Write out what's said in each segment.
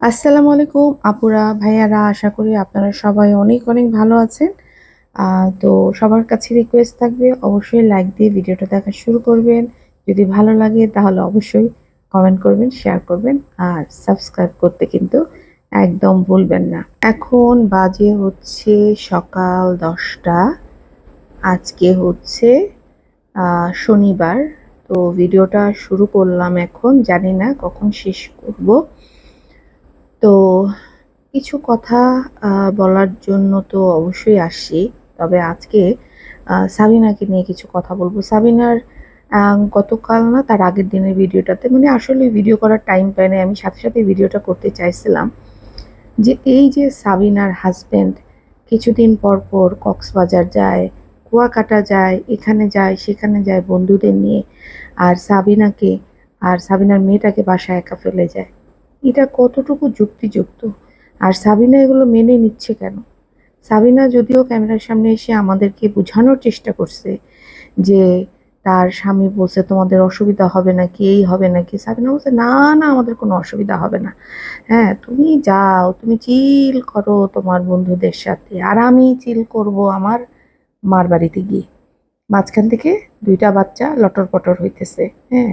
আসসালামু আলাইকুম, আপুরা, ভাইয়ারা, আশা করি আপনারা সবাই অনেক অনেক ভালো আছেন। তো সবার কাছে রিকোয়েস্ট থাকবে, অবশ্যই লাইক দিয়ে ভিডিওটা দেখা শুরু করবেন। যদি ভালো লাগে তাহলে অবশ্যই কমেন্ট করবেন শেয়ার করবেন, আর সাবস্ক্রাইব করতে কিন্তু একদম ভুলবেন না। এখন বাজে হচ্ছে সকাল দশটা। আজকে হচ্ছে শনিবার। তো ভিডিওটা শুরু করলাম এখন, জানি না কখন শেষ করব। তো কিছু কথা বলার জন্য তো অবশ্যই আসছি। তবে আজকে সাবিনাকে নিয়ে কিছু কথা বলব। সাবিনার গতকাল না তার আগের দিনের ভিডিওটাতে মানে আসলে ভিডিও করার টাইম পাই না আমি সাথে সাথে ভিডিওটা করতে চাইছিলাম যে এই যে সাবিনার হাজব্যান্ড কিছুদিন পর পর কক্সবাজার যায়, কুয়াকাটা যায়, এখানে যায়, সেখানে যায় বন্ধুদের নিয়ে। আর সাবিনাকে, আর সাবিনার মেয়েটাকে বাসায় একা ফেলে যায়। এটা কতটুকু যুক্তিযুক্ত? আর সাবিনা এগুলো মেনে নিচ্ছে কেন? সাবিনা যদিও ক্যামেরার সামনে এসে আমাদেরকে বোঝানোর চেষ্টা করছে যে তার স্বামী বলছে, তোমাদের অসুবিধা হবে না কি এই হবে নাকি? সাবিনা বলছে, না না, আমাদের কোনো অসুবিধা হবে না। হ্যাঁ তুমি যাও, তুমি চিল করো তোমার বন্ধুদের সাথে। আর আমি চিল করব আমার মার বাড়িতে গিয়ে। মাঝখান থেকে দুইটা বাচ্চা লটর পটর হইতেছে হ্যাঁ।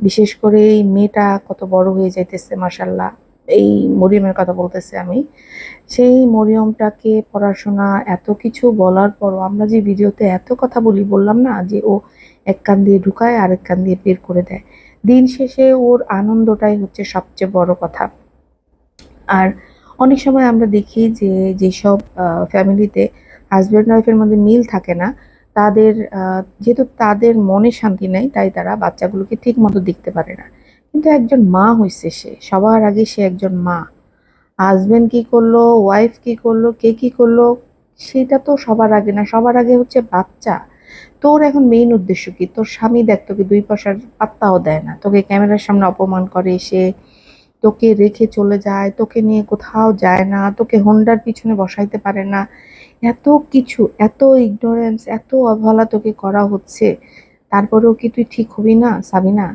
বিশেষ করে এই মেয়েটা কত বড় হয়ে যাইতেছে মাসাল্লাহ এই মরিয়মের কথা বলতেছে আমি। সেই মরিয়মটাকে পড়াশোনা, এত কিছু বলার পরও আমরা যে ভিডিওতে এত কথা বলি, বললাম না যে ও এক কান দিয়ে ঢুকায় আর এক কান দিয়ে বের করে দেয়। দিন শেষে ওর আনন্দটাই হচ্ছে সবচেয়ে বড় কথা। আর অনেক সময় আমরা দেখি যে যেসব ফ্যামিলিতে হাজব্যান্ড ওয়াইফের মধ্যে মিল থাকে না তাদের যেহেতু তাদের মনে শান্তি নেই, তাই তারা বাচ্চাগুলোকে ঠিক মতো দেখতে পারে না। কিন্তু একজন মা হইছে সে, সবার আগে সে একজন মা। হাজবেন্ড কী করল ওয়াইফ কী করল, কে কী করল, সেটা তো সবার আগে না, সবার আগে হচ্ছে বাচ্চা। তোর এখন মেইন উদ্দেশ্য কি? তোর স্বামী দেখ, তোকে দুই পয়সার পাত্তাও দেয় না। তোকে ক্যামেরার সামনে অপমান করে সে, তোকে রেখে চলে যায়, তোকে নিয়ে কোথাও যায় না, তোকে হোন্ডার পিছনে বসাইতে পারে না। এত কিছু, এত ইগনোরেন্স এত অবহেলা তোকে করা হচ্ছে। তারপরেও কি তুই ঠিক হবি না, সাবিনা?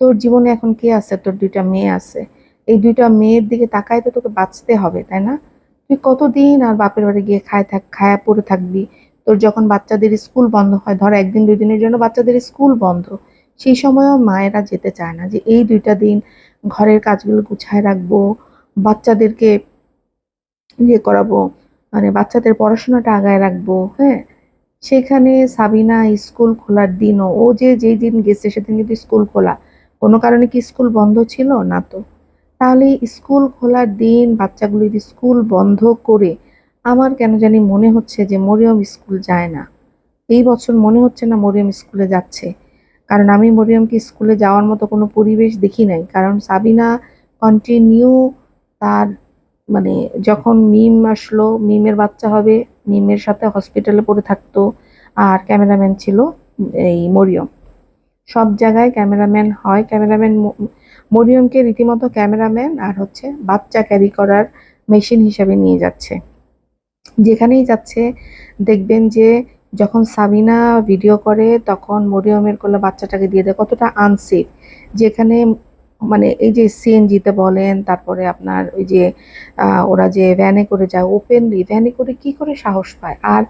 তোর জীবনে এখন কে আছে? তোর দুইটা মেয়ে আছে। এই দুইটা মেয়ের দিকে তাকায় তো তোকে বাঁচতে হবে, তাই না? তুই কতদিন আর বাপের বাড়ি গিয়ে খায় থাক, খায়া পড়ে থাকবি? তোর যখন বাচ্চাদের স্কুল বন্ধ হয়, ধর একদিন, দুই দিনের জন্য বাচ্চাদের স্কুল বন্ধ। সেই সময়ও মায়েরা যেতে চায় না যে এই দুইটা দিন ঘরের কাজগুলো গুছায় রাখব, বাচ্চাদেরকে ইয়ে করাবো মানে বাচ্চাদের পড়াশোনাটা আগায় রাখব হ্যাঁ? সেখানে সাবিনা স্কুল খোলার দিনও, ও যে যেই দিন গেছে সেদিন কিন্তু স্কুল খোলা। কোনো কারণে কি স্কুল বন্ধ ছিল? না তো। তাহলে স্কুল খোলার দিন বাচ্চাগুলির স্কুল বন্ধ করে, আমার কেন জানি মনে হচ্ছে যে মরিয়ম স্কুল যায় না। এই বছর মনে হচ্ছে না মরিয়ম স্কুলে যাচ্ছে। কারণ আমি মরিয়মকে স্কুলে যাওয়ার মতো কোনো পরিবেশ দেখি নাই। কারণ সাবিনা কন্টিনিউ তার মানে যখন মিম আসলো মিমের বাচ্চা হবে মিমের সাথে হসপিটালে পড়ে থাকতো আর ক্যামেরাম্যান ছিল এই মরিয়ম। সব জায়গায় ক্যামেরাম্যান হয়। ক্যামেরাম্যান মরিয়মকে রীতিমতো ক্যামেরাম্যান আর হচ্ছে বাচ্চা ক্যারি করার মেশিন হিসাবে নিয়ে যাচ্ছে। যেখানেই যাচ্ছে, দেখবেন যে যখন সাবিনা ভিডিও করে, তখন মরিয়মের কোলে বাচ্চাটাকে দিয়ে দেয়। কতটা আনসেফ যেখানে মানে এই যে সিএনজিতে বলেন, তারপরে আপনার ওই যে ওরা যে ভ্যানে করে যায় ওপেনলি ভ্যানে করে কি করে সাহস পায়? আর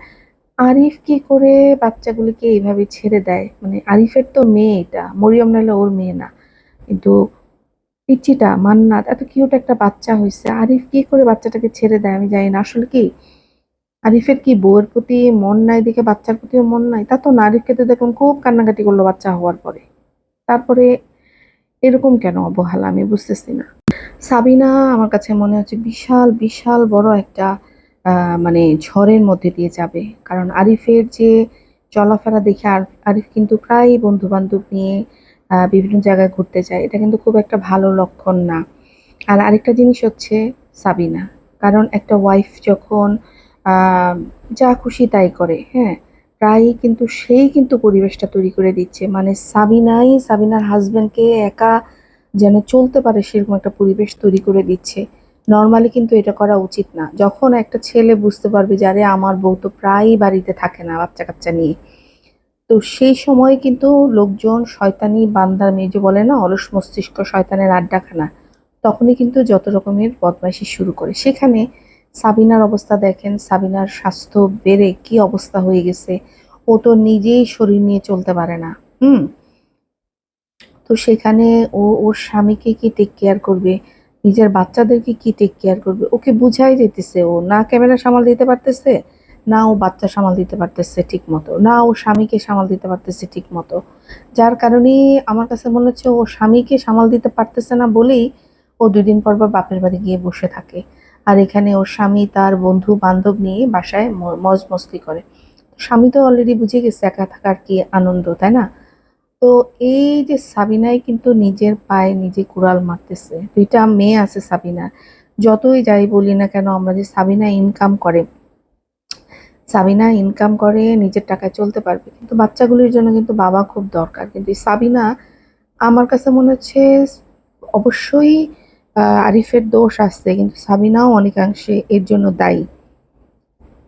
আরিফ কি করে বাচ্চাগুলিকে এইভাবে ছেড়ে দেয়? মানে আরিফের তো মেয়ে এটা, মরিয়ম নাহলে ওর মেয়ে না। কিন্তু পিচ্চিটা, মান্নাত, এত কিউট একটা বাচ্চা হয়েছে আরিফ কি করে বাচ্চাটাকে ছেড়ে দেয় আমি জানি না। আসলে কি? আরিফের কি বউয়ের প্রতি মন নাই দেখে বাচ্চার প্রতিও মন নাই? তা তো না, আরিফকে তো দেখুন খুব কান্নাকাটি করল বাচ্চা হওয়ার পরে। তারপরে এরকম কেন অবহেলা? আমি বুঝতেছি না। সাবিনা, আমার কাছে মনে হচ্ছে বিশাল বিশাল বড় একটা মানে ঝড়ের মধ্যে দিয়ে যাবে। কারণ আরিফের যে চলাফেরা দেখে আর, আরিফ কিন্তু প্রায় বন্ধু বান্ধব নিয়ে বিভিন্ন জায়গায় ঘুরতে যায়। এটা কিন্তু খুব একটা ভালো লক্ষণ না। আর আরেকটা জিনিস হচ্ছে সাবিনা। কারণ একটা ওয়াইফ যখন যা খুশি তাই করে হ্যাঁ? প্রায়ই কিন্তু সেই কিন্তু পরিবেশটা তৈরি করে দিচ্ছে। মানে সাবিনাই, সাবিনার হাজব্যান্ডকে একা যেন চলতে পারে সেরকম একটা পরিবেশ তৈরি করে দিচ্ছে। নর্মালি কিন্তু এটা করা উচিত না। যখন একটা ছেলে বুঝতে পারবে যে, আরে, আমার বউ তো প্রায়ই বাড়িতে থাকে না বাচ্চা কাচ্চা নিয়ে। তো সেই সময় কিন্তু লোকজন শয়তানি, বান্দার মেয়ে যে বলে না, অলস মস্তিষ্ক, শয়তানের আড্ডাখানা, তখনই কিন্তু যত রকমের বদমাইশি শুরু করে। সেখানে সাবিনার অবস্থা দেখেন, সাবিনার স্বাস্থ্য বেড়ে কি অবস্থা হয়ে গেছে, ও তো নিজেই শরীর নিয়ে চলতে পারে না, হুম? তো সেখানে ও, ওর স্বামীকে কি টেক কেয়ার করবে? নিজের বাচ্চাদেরকে কি টেক কেয়ার করবে? ওকে বুঝাই যেতেছে ও, না ক্যামেরা সামাল দিতে পারতেছে, না ও বাচ্চা সামাল দিতে পারতেছে ঠিক মতো না ও স্বামীকে সামাল দিতে পারতেছে ঠিক মতো যার কারণে আমার কাছে মনে হচ্ছে ও স্বামীকে সামাল দিতে পারতেছে না বলেই ও দুদিন পর পর বাপের বাড়ি গিয়ে বসে থাকে। আর এখানে ওর স্বামী তার বন্ধু, বান্ধব নিয়ে বাসায় মজ মস্তি করে। স্বামী তো অলরেডি বুঝে গেছে একা থাকার কি আনন্দ, তাই না? তো এই যে সাবিনাই কিন্তু নিজের পায়ে নিজে কুড়াল মারতেছে। দুইটা মেয়ে আছে সাবিনার। যতই যাই বলি না কেন, আমরা যে সাবিনা ইনকাম করে, সাবিনা ইনকাম করে নিজের টাকায় চলতে পারবে। কিন্তু বাচ্চাগুলির জন্য কিন্তু বাবা খুব দরকার। কিন্তু সাবিনা আমার কাছে মনে হচ্ছে অবশ্যই আরিফের দোষ আসছে কিন্তু সাবিনাও অনেকাংশে এর জন্য দায়ী।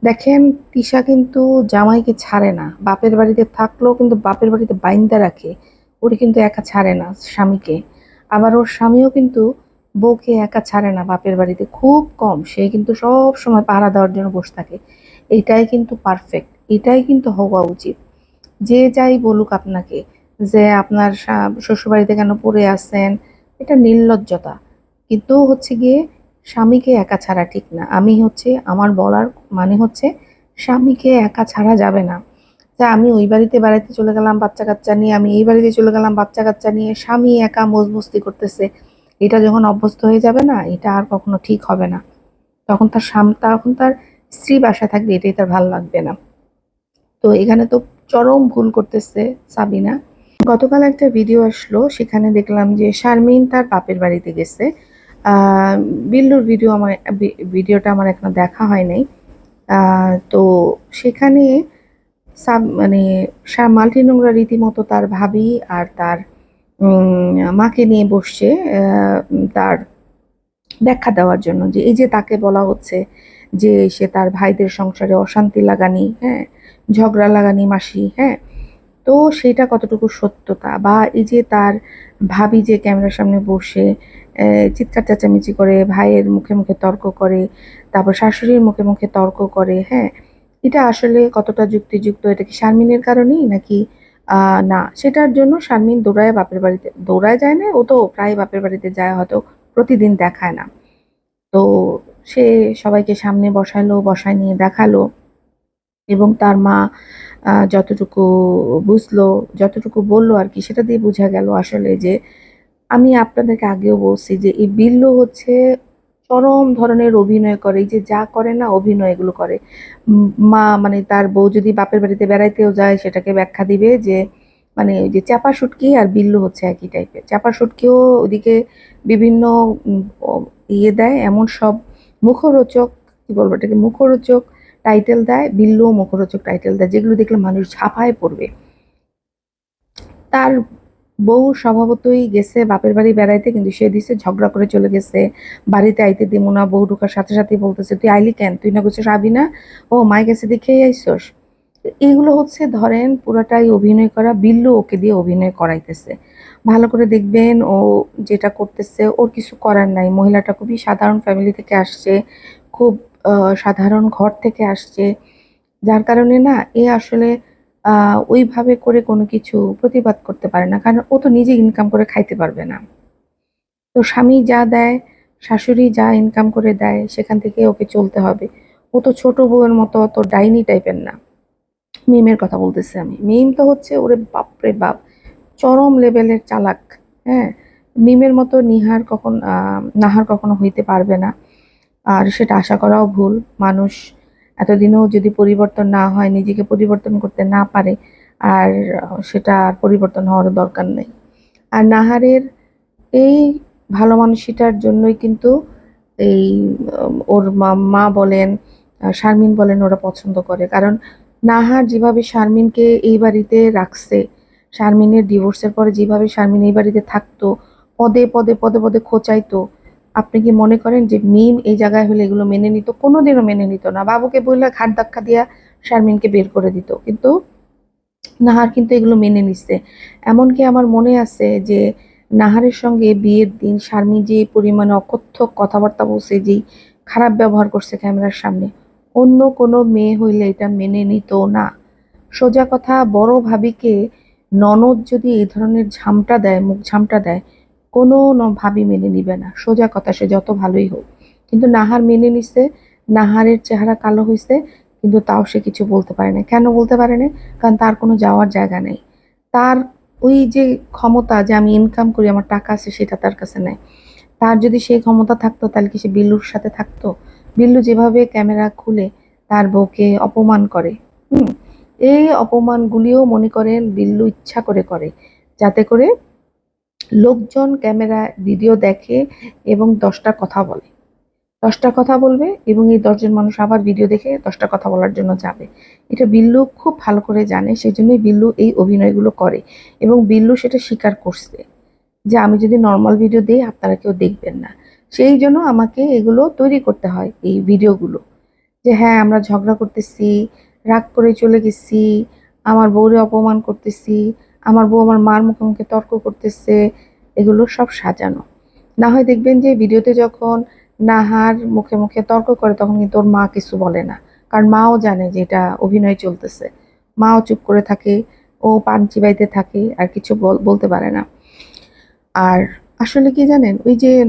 দেখেন, তিশা কিন্তু জামাইকে ছাড়ে না। বাপের বাড়িতে থাকলেও কিন্তু বাপের বাড়িতে বাইন্দা রাখে। ওরে কিন্তু একা ছাড়ে না স্বামীকে। আবার ওর স্বামীও কিন্তু বউকে একা ছাড়ে না, বাপের বাড়িতে খুব কম। সে কিন্তু সব সময় পাহারা দেওয়ার জন্য বসে থাকে। এটাই কিন্তু পারফেক্ট এটাই কিন্তু হওয়া উচিত। যে যাই বলুক আপনাকে, যে আপনার শ্বশুরবাড়িতে কেন পড়ে আছেন, এটা নির্লজ্জতা। কিন্তু হচ্ছে গিয়ে স্বামীকে একা ছাড়া ঠিক না। আমি হচ্ছে, আমার বলার মানে হচ্ছে স্বামীকে একা ছাড়া যাবে না। তা আমি ওই বাড়িতে বেড়াইতে চলে গেলাম বাচ্চা কাচ্চা নিয়ে। আমি এই বাড়িতে চলে গেলাম বাচ্চা কাচ্চা নিয়ে। স্বামী একা মজমস্তি করতেছে। এটা যখন অভ্যস্ত হয়ে যাবে না, এটা আর কখনো ঠিক হবে না। তখন তার সাম তখন তার স্ত্রী বাসা থাকবে, এটাই তার ভালো লাগবে না। তো এখানে তো চরম ভুল করতেছে সাবিনা। গতকাল একটা ভিডিও আসলো, সেখানে দেখলাম যে শারমিন তার বাপের বাড়িতে গেছে। বিল্লুর ভিডিও আমার ভিডিওটা আমার এখনও দেখা হয় নাই। তো সেখানে সাব মানে মাল্টি নোংরা রীতিমতো তার ভাবি আর তার মাকে নিয়ে বসছে তার ব্যাখ্যা দেওয়ার জন্য যে এই যে তাকে বলা হচ্ছে যে সে তার ভাইদের সংসারে অশান্তি লাগানি হ্যাঁ ঝগড়া লাগানি মাসি হ্যাঁ তো সেটা কতটুকু সত্যতা? বা এই যে তার ভাবি যে ক্যামেরার সামনে বসে চিৎকার চেঁচামেচি করে, ভাইয়ের মুখে মুখে তর্ক করে, তারপর শাশুড়ির মুখে মুখে তর্ক করে হ্যাঁ? এটা আসলে কতটা যুক্তিযুক্ত? এটা কি শারমিনের কারণেই নাকি না? সেটার জন্য শারমিন দৌড়ায় বাপের বাড়িতে, দৌড়ায় যায় না, ও তো প্রায় বাপের বাড়িতে যায়, হয়তো প্রতিদিন দেখায় না। তো সে সবাইকে সামনে বসালো, বসায় নিয়ে দেখাল। এবং তার মা যতটুকু বুঝলো, যতটুকু বলল আর কি, সেটা দিয়ে বোঝা গেল আসলে যে আমি আপনাদেরকে আগেও বলছি যে এই বিল্লু হচ্ছে চরম ধরনের অভিনয় করে যে যা করে না অভিনয় এগুলো করে। মা মানে তার বউ যদি বাপের বাড়িতে বেড়াইতেও যায়, সেটাকে ব্যাখ্যা দিবে যে মানে ওই যে চাপা শুটকি আর বিল্লু হচ্ছে একই টাইপের চাপা শুটকিও ওদিকে বিভিন্ন ইয়ে দেয়, এমন সব মুখরোচক, কি বলব এটাকে, মুখরোচক টাইটেল দেয়, বিল্লু মুখরোচক টাইটেল দেয়, যেগুলো দেখলে মানুষ ঝাঁপায় পড়বে। তার বউ স্বভাবতই গেছে বাপের বাড়ি বেড়াইতে, কিন্তু সে দিছে, ঝগড়া করে চলে গেছে। বাড়িতে আইতে দিমু না বউ ঢুকার সাথে সাথে বলতেছে, তুই আইলি কেন? তুই না করছিস আবি না ও মায়ের কাছে দেখেই আইসস? তো এগুলো হচ্ছে ধরেন পুরাটাই অভিনয় করা, বিল্লু ওকে দিয়ে অভিনয় করাইতেছে। ভালো করে দেখবেন ও যেটা করতেছে, ওর কিছু করার নাই। মহিলাটা খুবই সাধারণ ফ্যামিলি থেকে আসছে, খুব সাধারণ ঘর থেকে আসছে। যার কারণে না, এ আসলে ওইভাবে করে কোনো কিছু প্রতিবাদ করতে পারে না। কারণ ও তো নিজে ইনকাম করে খাইতে পারবে না। তো স্বামী যা দেয়, শাশুড়ি যা ইনকাম করে দেয়, সেখান থেকে ওকে চলতে হবে। ও তো ছোট বউয়ের মতো অত ডাইনি টাইপের না। মিমের কথা বলতেছি আমি। মিম তো হচ্ছে ওরে বাপরে বাপ, চরম লেভেলের চালাক। হ্যাঁ মিমের মতো নিহার কখন নাহার কখনো হইতে পারবে না। আর সেটা আশা করাও ভুল। মানুষ এতদিনেও যদি পরিবর্তন না হয়, নিজেকে পরিবর্তন করতে না পারে, আর সেটা আর পরিবর্তন হওয়ার দরকার নেই। আর নাহারের এই ভালো মানুষটার জন্যই কিন্তু এই, ওর মা মা বলেন, শারমিন বলেন ওরা পছন্দ করে। কারণ নাহার যেভাবে শারমিনকে এই বাড়িতে রাখছে, শারমিনের ডিভোর্সের পরে যেভাবে শারমিন এই বাড়িতে থাকতো, পদে পদে পদে পদে খোঁচাইতো আপনি কি মনে করেন যে মিম এই জায়গায় হলে এগুলো মেনে নিত? কোনোদিনও মেনে নিত না। বাবুকে বললে ঘাট ধাক্কা দিয়া শারমিনকে বের করে দিত। কিন্তু নাহার কিন্তু এগুলো মেনে নিচ্ছে এমনকি আমার মনে আছে যে নাহারের সঙ্গে বিয়ের দিন শারমি যে পরিমাণে অকথ্য কথাবার্তা বলছে, যেই খারাপ ব্যবহার করছে ক্যামেরার সামনে, অন্য কোনো মেয়ে হইলে এটা মেনে নিত না। সোজা কথা, বড় ভাবিকে ননদ যদি এই ধরনের ঝামটা দেয়, মুখ ঝামটা দেয় কোনো ভাবি মেনে নিবে না। সোজা কথা, সে যত ভালোই হোক। কিন্তু নাহার মেনে নিছে, নাহারের চেহারা কালো হয়েছে কিন্তু তাও সে কিছু বলতে পারে না। কেন বলতে পারে না? কারণ তার কোনো যাওয়ার জায়গা নেই। তার ওই যে ক্ষমতা যে আমি ইনকাম করি, আমার টাকা আছে, সেটা তার কাছে নেই। তার যদি সেই ক্ষমতা থাকতো, তাহলে কি সে বিল্লুর সাথে থাকতো? বিল্লু যেভাবে ক্যামেরা খুলে তার বউকে অপমান করে, হুম? এই অপমানগুলিও মনে করেন বিল্লু ইচ্ছা করে করে। যাতে করে লোকজন ক্যামেরা ভিডিও দেখে এবং দশটা কথা বলে। দশটা কথা বলবে এবং এই দশজন মানুষ আবার ভিডিও দেখে দশটা কথা বলার জন্য যাবে। এটা বিল্লু খুব ভালো করে জানে সেই জন্যই বিল্লু এই অভিনয়গুলো করে এবং বিল্লু সেটা স্বীকার করছে যে আমি যদি নর্মাল ভিডিও দিই, আপনারা কেউ দেখবেন না। সেই জন্য আমাকে এগুলো তৈরি করতে হয় এই ভিডিওগুলো। যে হ্যাঁ আমরা ঝগড়া করতেছি, রাগ করে চলে গেছি, আমার বউরে অপমান করতেছি আমার বউ আমার মার মুখে মুখে তর্ক করতেছে, এগুলো সব সাজানো। না হয় দেখবেন যে ভিডিওতে যখন নাহার মুখে মুখে তর্ক করে, তখন কিন্তু ওর মা কিছু বলে না। কারণ মাও জানে যে এটা অভিনয় চলতেছে। মাও চুপ করে থাকে, ও পান চিবাইতে থাকে, আর কিছু বল- বলতে পারে না। আর আসলে কি জানেন, ওই যে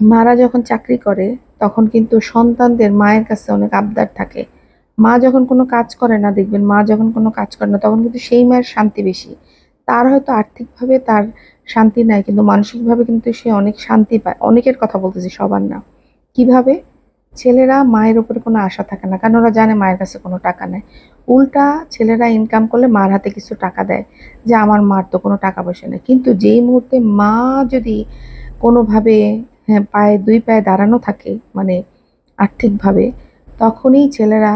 মারা যখন চাকরি করে, তখন কিন্তু সন্তানদের মায়ের কাছে অনেক আবদার থাকে। মা যখন কোনো কাজ করে না, দেখবেন মা যখন কোনো কাজ করে না, তখন কিন্তু সেই মায়ের শান্তি বেশি। তার হয়তো আর্থিকভাবে তার শান্তি নাই, কিন্তু মানসিকভাবে কিন্তু সে অনেক শান্তি পায়। অনেকের কথা বলতেছি, সবার না। কীভাবে? ছেলেরা মায়ের উপরে কোনো আশা থাকে না, কারণ ওরা জানে মায়ের কাছে কোনো টাকা নেই। উল্টা ছেলেরা ইনকাম করলে মার হাতে কিছু টাকা দেয়, যে আমার মার তো কোনো টাকা পয়সা নেই। কিন্তু যেই মুহূর্তে মা যদি কোনোভাবে হ্যাঁ পায়ে দুই পায়ে দাঁড়ানো থাকে মানে আর্থিকভাবে, তখনই ছেলেরা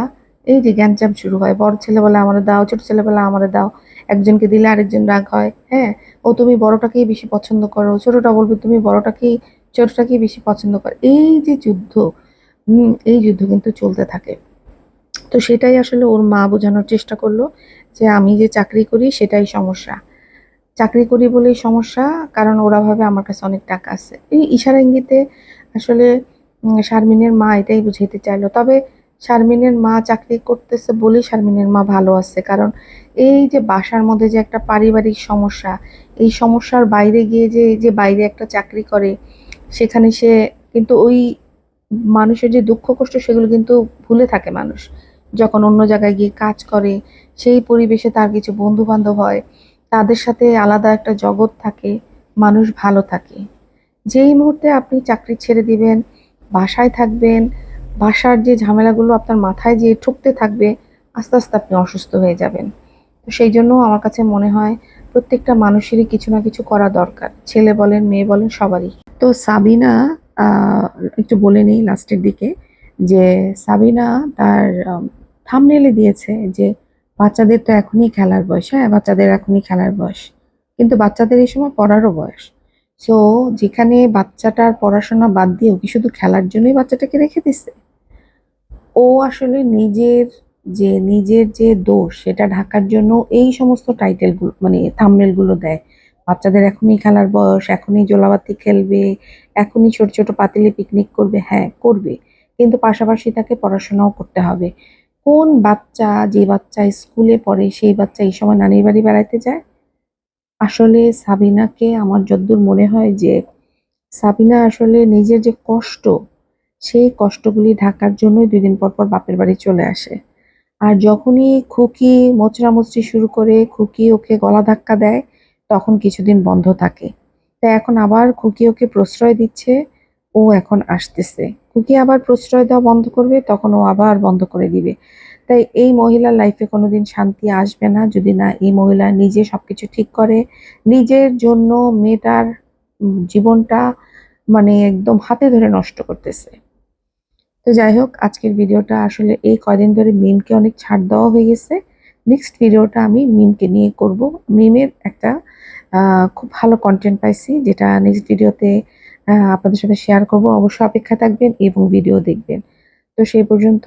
এই যে গ্যাঞ্জাম শুরু হয়, বড় ছেলে বলে আমার দাও, ছোট ছেলে বলে আমার দাও, একজনকে দিলে আরেকজন রাগ হয় হ্যাঁ? ও তুমি বড়টাকেই বেশি পছন্দ করো, ছোটটা বলবে তুমি বড়টাকেই, ছোটটাকেই বেশি পছন্দ করো। এই যে যুদ্ধ এই যুদ্ধ কিন্তু চলতে থাকে। তো সেটাই আসলে ওর মা বোঝানোর চেষ্টা করল যে আমি যে চাকরি করি সেটাই সমস্যা। চাকরি করি বলেই সমস্যা, কারণ ওরা ভাবে আমার কাছে অনেক টাকা আছে। এই ইশারা ইঙ্গিতে আসলে শারমিনের মা এটাই বুঝাইতে চাইলো। তবে শারমিনের মা চাকরি করতেছে বলেই শারমিনের মা ভালো আছে। কারণ এই যে বাসার মধ্যে যে একটা পারিবারিক সমস্যা, এই সমস্যার বাইরে গিয়ে যে এই যে বাইরে একটা চাকরি করে, সেখানে সে কিন্তু ওই মানুষের যে দুঃখ কষ্ট, সেগুলো কিন্তু ভুলে থাকে মানুষ। যখন অন্য জায়গায় গিয়ে কাজ করে, সেই পরিবেশে তার কিছু বন্ধু বান্ধব হয়, তাদের সাথে আলাদা একটা জগৎ থাকে, মানুষ ভালো থাকে। যেই মুহূর্তে আপনি চাকরি ছেড়ে দিবেন, বাসায় থাকবেন বাসার যে ঝামেলাগুলো আপনার মাথায় যে ঠুকতে থাকবে, আস্তে আস্তে আপনি অসুস্থ হয়ে যাবেন। তো সেই জন্য আমার কাছে মনে হয় প্রত্যেকটা মানুষেরই কিছু না কিছু করা দরকার। ছেলে বলেন, মেয়ে বলেন, সবারই। তো সাবিনা একটু বলে নেই লাস্টের দিকে, যে সাবিনা তার থামনেলে দিয়েছে যে বাচ্চাদের তো এখনই খেলার বয়স হ্যাঁ বাচ্চাদের এখনই খেলার বয়স। কিন্তু বাচ্চাদের এই সময় পড়ারও বয়স। সো যেখানে বাচ্চাটার পড়াশোনা বাদ দিয়েও কি শুধু খেলার জন্যই বাচ্চাটাকে রেখে দিছে? ও আসলে নিজের যে নিজের যে দোষ, সেটা ঢাকার জন্য এই সমস্ত টাইটেলগুলো মানে থাম্বনেলগুলো দেয়। বাচ্চাদের এখনই খেলার বয়স, এখনই জোলাবাতি খেলবে, এখনই ছোট ছোট পাতিলে পিকনিক করবে হ্যাঁ করবে। কিন্তু পাশাপাশি তাকে পড়াশোনাও করতে হবে। কোন বাচ্চা যে বাচ্চা স্কুলে পড়ে, সেই বাচ্চা এই সময় নানির বাড়ি বেড়াইতে যায়? আসলে সাবিনাকে আমার যদ্দূর মনে হয় যে সাবিনা আসলে নিজের যে কষ্ট, সেই কষ্টগুলি ঢাকার জন্যই দুই দিন পর পর বাপের বাড়ি চলে আসে। আর যখনই খুকি মোচড়ামুচড়ি শুরু করে, খুকি ওকে গলা ধাক্কা দেয়, তখন কিছুদিন বন্ধ থাকে। তাই এখন আবার খুকি ওকে প্রশ্রয় দিচ্ছে, ও এখন আসতেছে। খুকি আবার প্রশ্রয় দেওয়া বন্ধ করবে, তখন ও আবার বন্ধ করে দিবে। তাই এই মহিলার লাইফে কোনোদিন শান্তি আসবে না। যদি না এই মহিলা নিজে সবকিছু ঠিক করে, নিজের জন্য মেয়েটার জীবনটা মানে একদম হাতে ধরে নষ্ট করতেছে। তো যাই হোক, আজকের ভিডিওটা আসলে এই কয়দিন ধরে মিমকে অনেক ছাড় দেওয়া হয়ে গেছে। নেক্সট ভিডিওটা আমি মিমকে নিয়ে করব। মিমের একটা খুব ভালো কন্টেন্ট পাইছি, যেটা নেক্সট ভিডিওতে আপনাদের সাথে শেয়ার করব। অবশ্যই অপেক্ষা থাকবেন এবং ভিডিও দেখবেন। তো সেই পর্যন্ত